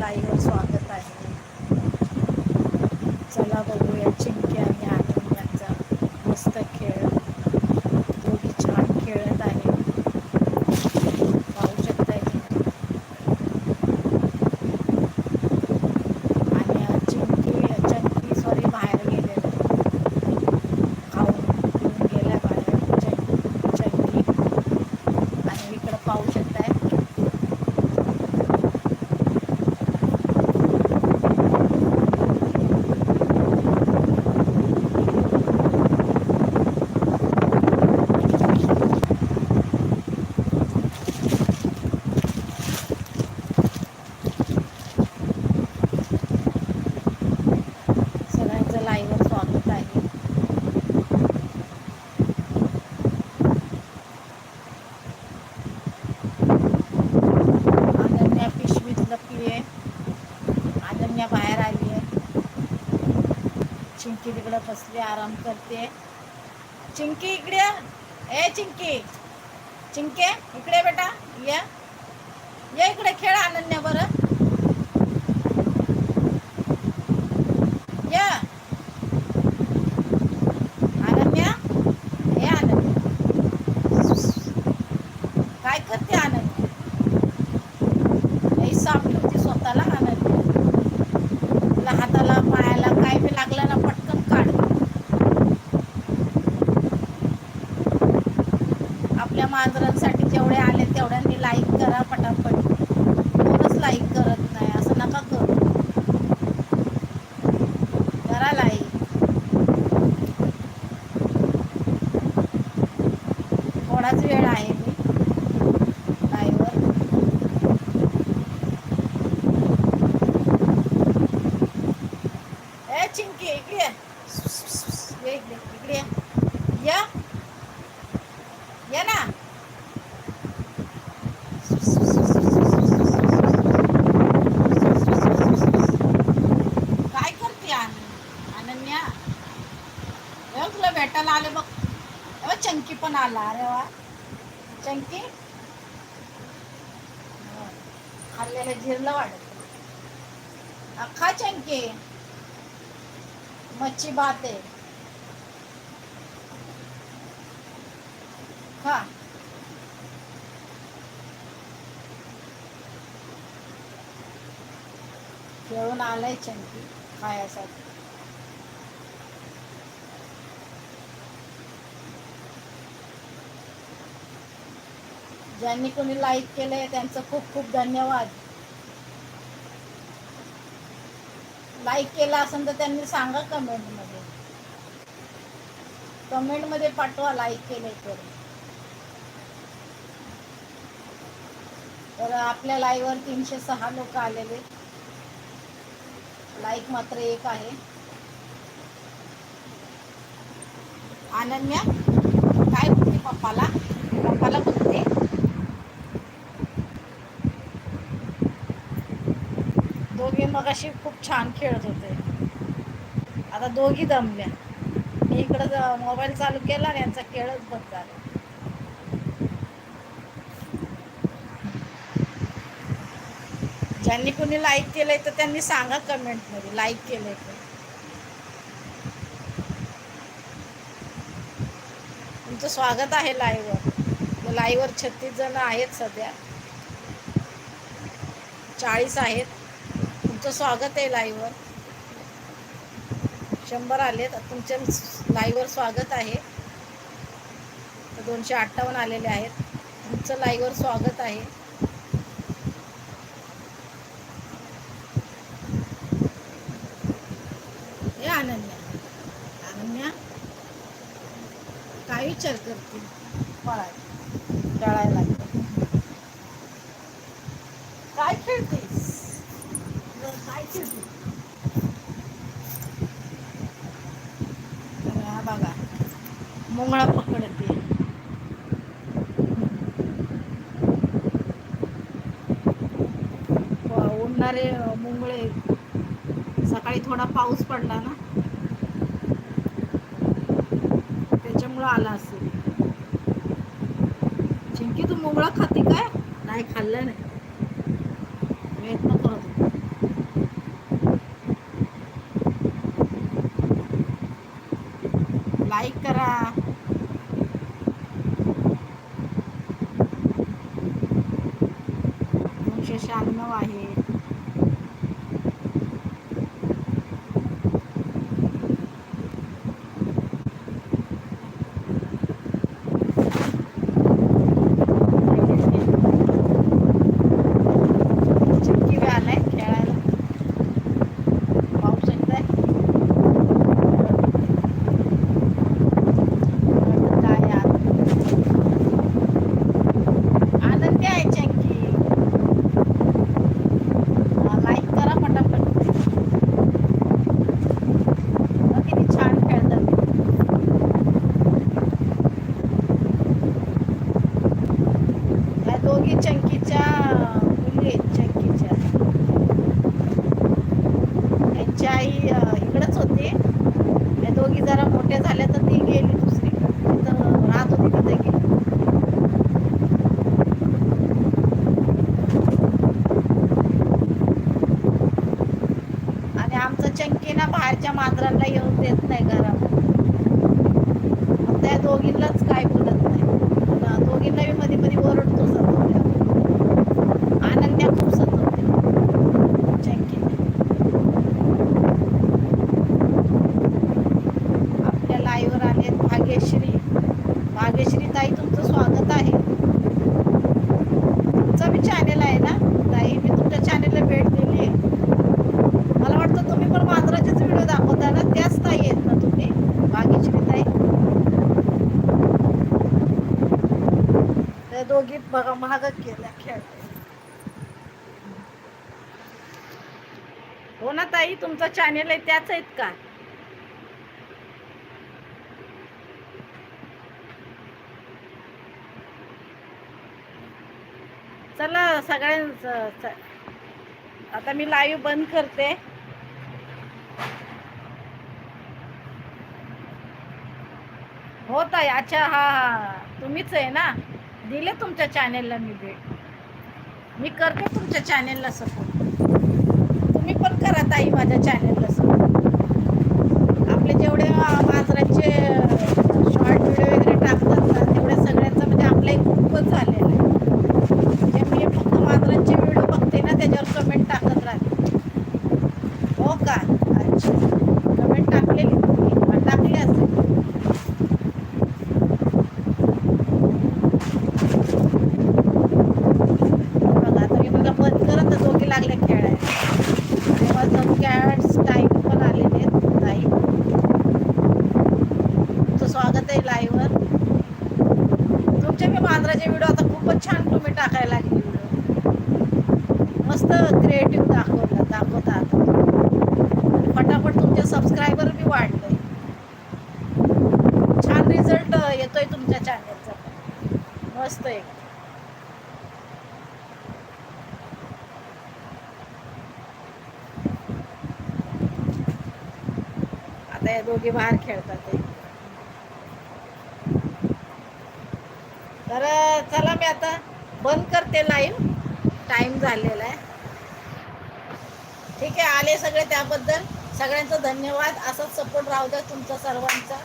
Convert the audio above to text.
लाईव्हवर स्वागत आहे चला बघूया चिंकी आणि आनंद यांचा मस्त खेळ दोघी छान खेळत आहे पाहू शकताय तुम्ही. आणि चिंकी चंकी सॉरी बाहेर गेलेलं खाऊन पिऊन गेल्या बाहेर चं- चंकी आणि इकडं पाहू शकताय सगळ्यांचं लाईव्हवर स्वागत आहे अनन्या पिशवीत लपली आहे अनन्या बाहेर आली आहे चिंकी तिकडे बसली आराम करते. चिंकी इकडे ए चिंकी. चिंके इकडे बेटा. ये. ये इकडे खेळ अनन्या बरं. या. अनन्या. हे अनन्या. काय करते अनन्या? जेवढे आले तेवढ्यांनी लाईक करा पटापट. कोणच लाईक करत नाही असं नका करू. करा लाईक थोडाच वेळ आहे मी? लाईवर ए चिंकी इकडे ये. ये इकडे इकडे ये. या ये ना काय करते आनंद अनन्या हे बघ, तुला भेटायला आले बघ हे बघ, चंकी पण आला अरे वा चंकी हो. खाल्लेलं जिरलं अख्खा चंकी. मच्छी भात आहे. खा. खेळून आलाय चंकी खायासाठी. ज्यांनी कोणी लाईक केलंय त्यांचं खूप खूप धन्यवाद. लाईक केला असेल तर त्यांनी सांगा कमेंटमध्ये कमेंटमध्ये पाठवा लाईक केलंय तर. तर आपल्या लाईव्हवर तीनशे सहा लोक आलेले. लाईक मात्र एक आहे. अनन्या काय म्हणते पप्पाला? पप्पाला म्हणते मग मगाशी खूप छान खेळत होते. आता दोघी दमल्या. मी इकडं मोबाईल चालू केला आणि यांचा खेळच बंद झाला. ज्यांनी कोणी लाईक केलंय तर त्यांनी सांगा कमेंटमध्ये लाईक केलंय तर. तुमचं स्वागत आहे लाईव्हवर लाईव्हवर छत्तीस जण आहेत सध्या. चाळीस आहेत. तुमचं स्वागत आहे लाईव्हवर. शंभर आले तर तुमच्या लाईव्हवर स्वागत आहे. तर दोनशे अठ्ठावन्न आलेले आहेत. तुमचं लाईव्हवर स्वागत आहे. हे अनन्या. अनन्या काय विचार करते? पळाय कळायला काय खेळते? हा बघा मुंगळा पकडते उडणारे मुंगळे. सकाळी थोडा पाऊस पडला ना? त्याच्यामुळं आला असेल. चिंकी तू मुंगळा खाते काय? नाही खाल्लं नाही. लाईक करा. लेकरांना येऊन देत नाही घरामध्ये त्या दोघींनाच काय बोलत नाही. दोघींना मी मध्ये मध्ये ओरड बघा महागच गेला खेळ. हो ना ताई तुमचा चॅनेल आहे त्याच आहेत का? चला सगळ्यांच आता मी लाईव्ह बंद करते. हो ताई अच्छा हा हा तुम्हीच आहे ना? दिले तुमच्या चॅनेलला मी भेट. मी करते तुमच्या चॅनेलला सपोर्ट तुम्ही पण करा ताई माझ्या चॅनेलला मस्त आहे. आता या दोघे बाहेर खेळतात तर चला मी आता बंद करते लाईव्ह टाइम झालेला आहे. ठीक आहे आले सगळे त्याबद्दल. सगळ्यांचा धन्यवाद. असाच सपोर्ट राहू द्या तुमचा सर्वांचा.